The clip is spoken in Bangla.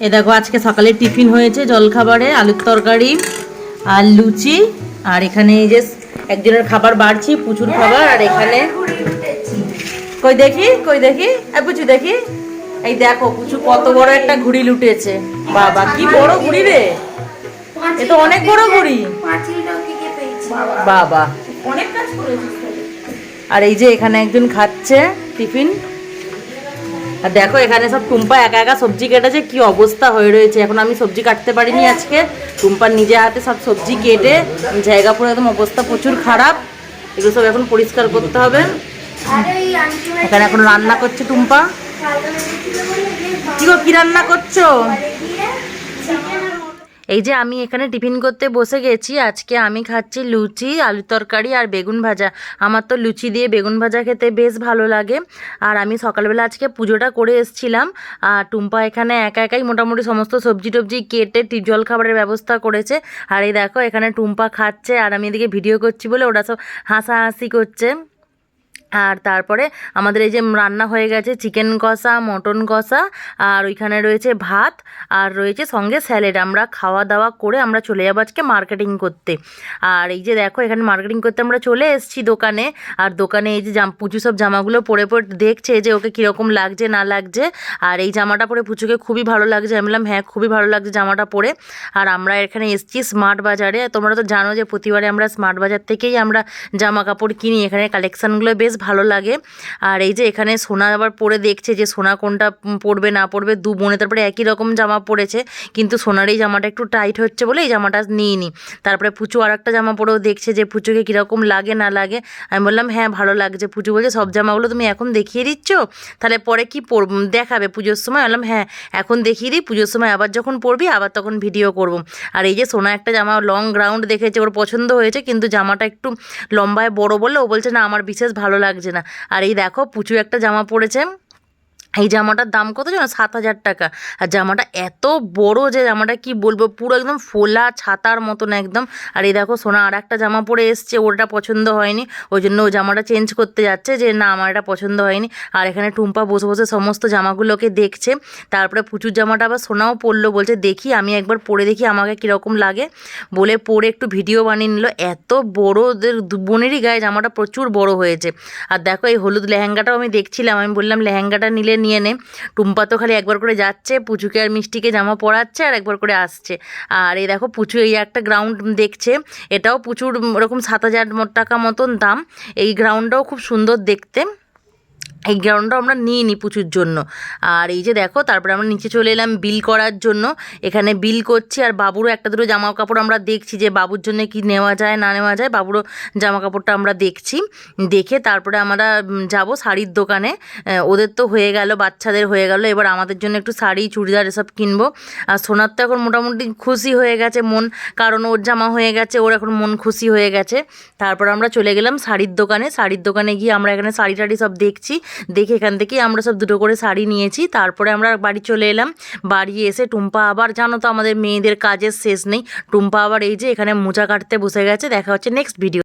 এ দেখো, আজকে সকালে টিফিন হয়েছে জলখাবারে, আলুর তরকারি আর লুচি। আর এখানে এই যে একজনের খাবার বাড়ছি, প্রচুর খাবার, আর এখানে কই দেখি কই দেখি? পুচু দেখি। এই দেখো পুচু কত বড় একটা ঘুড়ি লুটেছে। বাবা, কি বড় ঘুড়ি রে। এ তো অনেক বড় ঘুড়ি। বাবা। অনেক কাজ করেছিস আর এই যে এখানে একজন খাচ্ছে টিফিন। আর দেখো, এখানে সব টুম্পা একা একা সবজি কেটেছে, কি অবস্থা হয়ে রয়েছে। এখন আমি সবজি কাটতে পারিনি আজকে। টুম্পার নিজে হাতে সব সবজি কেটে, জায়গা পুরো একদম অবস্থা প্রচুর খারাপ। এগুলো সব এখন পরিষ্কার করতে হবে। এখানে এখন রান্না করছে টুম্পা। কি কি রান্না করছ? এই যে আমি এখানে টিফিন করতে বসে গেছি, আজকে আমি খাচ্ছি লুচি আলু তরকারি আর বেগুন ভাজা। আমার তো লুচি দিয়ে বেগুন ভাজা খেতে বেশ ভালো লাগে। আর আমি সকালবেলা আজকে পুজোটা করে এসছিলাম। আর টুম্পা এখানে একা একাই মোটামুটি সমস্ত সবজি টবজি কেটে জল খাবারের ব্যবস্থা করেছে। আর এই দেখো, এখানে টুম্পা খাচ্ছে আর আমি এদিকে ভিডিও করছি বলে ওরা সব হাসাহাসি করছে। আর তারপরে আমাদের এই যে রান্না হয়ে গেছে চিকেন কষা, মটন কষা, আর ওইখানে রয়েছে ভাত, আর রয়েছে সঙ্গে স্যালেড। আমরা খাওয়া দাওয়া করে আমরা চলে যাব আজকে মার্কেটিং করতে। আর এই যে দেখো, এখানে মার্কেটিং করতে আমরা চলে এসেছি দোকানে। আর দোকানে এই যে জাম পুজো সব জামাগুলো পরে পরে দেখছে যে ওকে কীরকম লাগছে, না লাগছে। আর এই জামাটা পরে পুচুকে খুবই ভালো লাগছে। আমি বললাম হ্যাঁ খুবই ভালো লাগছে জামাটা পরে। আর আমরা এখানে এসেছি স্মার্ট বাজারে। তোমরা তো জানো যে প্রতিবারে আমরা স্মার্ট বাজার থেকেই আমরা জামা কাপড় কিনি। এখানে কালেকশানগুলো বেশ ভালো লাগে। আর এই যে এখানে সোনা আবার পরে দেখছে যে সোনা কোনটা পরবে, না পরবে, দু বোনে তারপরে একই রকম জামা পরেছে, কিন্তু সোনার এই জামাটা একটু টাইট হচ্ছে বলে এই জামাটা নিয়ে নিই তারপরে পুচু আর একটা জামা পরেও দেখছে যে পুচুকে কীরকম লাগে, না লাগে। আমি বললাম হ্যাঁ ভালো লাগছে। পুচু বলছে, সব জামাগুলো তুমি এখন দেখিয়ে দিচ্ছ? তাহলে পরে কি পর দেখাবে পুজোর সময়? বললাম হ্যাঁ এখন দেখিয়ে দিই, পুজোর সময় আবার যখন পরবি, আবার তখন ভিডিও করব। আর এই যে সোনা একটা জামা লং গ্রাউন্ড দেখেছে, ওর পছন্দ হয়েছে, কিন্তু জামাটা একটু লম্বায় বড় বলে ও বলছে, না, আমার বিশেষ ভালো লাগছে না। আর এই দেখো পুচু একটা জামা পরেছে এই জামাটার দাম কত জানো সাত হাজার টাকা। আর জামাটা এত বড় যে জামাটা কি বলব? পুরো একদম ফোলা ছাতার মতন একদম। আর এই দেখো সোনা আর একটা জামা পরে এসছে, ওটা পছন্দ হয়নি। ওই জন্য ও জামাটা চেঞ্জ করতে যাচ্ছে যে, না, আমার এটা পছন্দ হয়নি। আর এখানে টুম্পা বসে বসে সমস্ত জামাগুলোকে দেখছে। তারপরে পুচুর জামাটা আবার সোনাও পরলো, বলছে, দেখি, আমি একবার পরে দেখি, আমাকে কীরকম লাগে। বলে পরে একটু ভিডিও বানিয়ে নিল। এত বড় ওদের দু বোনেরই গায়ে জামাটা প্রচুর বড় হয়েছে। আর দেখো এই হলুদ লেহেঙ্গাটাও আমি দেখছিলাম। আমি বললাম, লেহেঙ্গাটা নিলে নিয়ে নে। টুম্পা তো খালি একবার করে যাচ্ছে, পুচুকে আর মিষ্টিকে জামা পরাচ্ছে আর একবার করে আসছে। আর এই দেখো, পুচু এই একটা গ্রাউন্ড দেখছে, এটাও প্রচুর ওরকম সাত হাজার টাকা মতন দাম। এই গ্রাউন্ডটাও খুব সুন্দর দেখতে। এই গ্রাউন্ডটা আমরা নিয়ে নিই পুচুর জন্য। আর এই যে দেখো, তারপরে আমরা নিচে চলে এলাম বিল করার জন্য। এখানে বিল করছি, আর বাবুরও একটা দুটো জামা কাপড় আমরা দেখছি যে বাবুর জন্য কি নেওয়া যায়, না নেওয়া যায়, বাবুরও জামা কাপড়টা আমরা দেখছি। দেখে তারপরে আমরা যাব শাড়ির দোকানে। ওদের তো হয়ে গেল, বাচ্চাদের হয়ে গেল। এবার আমাদের জন্য একটু শাড়ি, চুড়িদার এসব কিনবো। আর সোনার তো এখন মোটামুটি খুশি হয়ে গেছে মন, কারণ ওর জামা হয়ে গেছে, ওর এখন মন খুশি হয়ে গেছে। তারপর আমরা চলে গেলাম শাড়ির দোকানে। শাড়ির দোকানে গিয়ে আমরা এখানে শাড়ি টাড়ি সব দেখছি। দেখে এখান থেকেই আমরা সব দুটো করে শাড়ি নিয়েছি। তারপরে আমরা বাড়ি চলে এলাম। বাড়ি এসে টুম্পা আবার, জানো তো আমাদের মেয়েদের কাজের শেষ নেই। টুম্পা আবার এই যে এখানে মোচা কাটতে বসে গেছে। দেখা হচ্ছে নেক্সট ভিডিও